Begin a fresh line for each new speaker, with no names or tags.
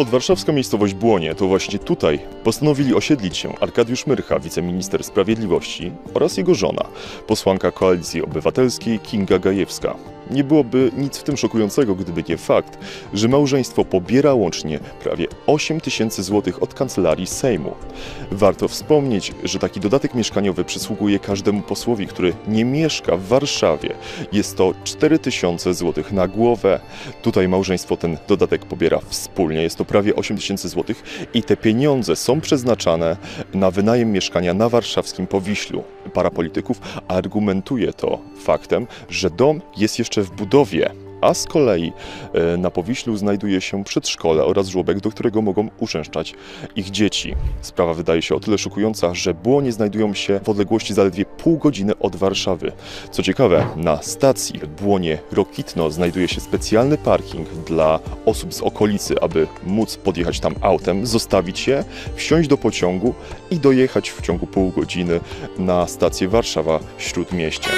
Podwarszawska miejscowość Błonie to właśnie tutaj postanowili osiedlić się Arkadiusz Myrcha, wiceminister sprawiedliwości oraz jego żona, posłanka Koalicji Obywatelskiej Kinga Gajewska. Nie byłoby nic w tym szokującego, gdyby nie fakt, że małżeństwo pobiera łącznie prawie 8 tysięcy złotych od kancelarii Sejmu. Warto wspomnieć, że taki dodatek mieszkaniowy przysługuje każdemu posłowi, który nie mieszka w Warszawie. Jest to 4 tysiące złotych na głowę. Tutaj małżeństwo ten dodatek pobiera wspólnie. Jest to prawie 8 tysięcy złotych i te pieniądze są przeznaczane na wynajem mieszkania na warszawskim Powiślu. Para polityków argumentuje to faktem, że dom jest jeszcze w budowie. A z kolei e, na Powiślu znajduje się przedszkole oraz żłobek, do którego mogą uczęszczać ich dzieci. Sprawa wydaje się o tyle szokująca, że Błonie znajdują się w odległości zaledwie pół godziny od Warszawy. Co ciekawe, na stacji Błonie Rokitno znajduje się specjalny parking dla osób z okolicy, aby móc podjechać tam autem, zostawić je, wsiąść do pociągu i dojechać w ciągu pół godziny na stację Warszawa Śródmieście.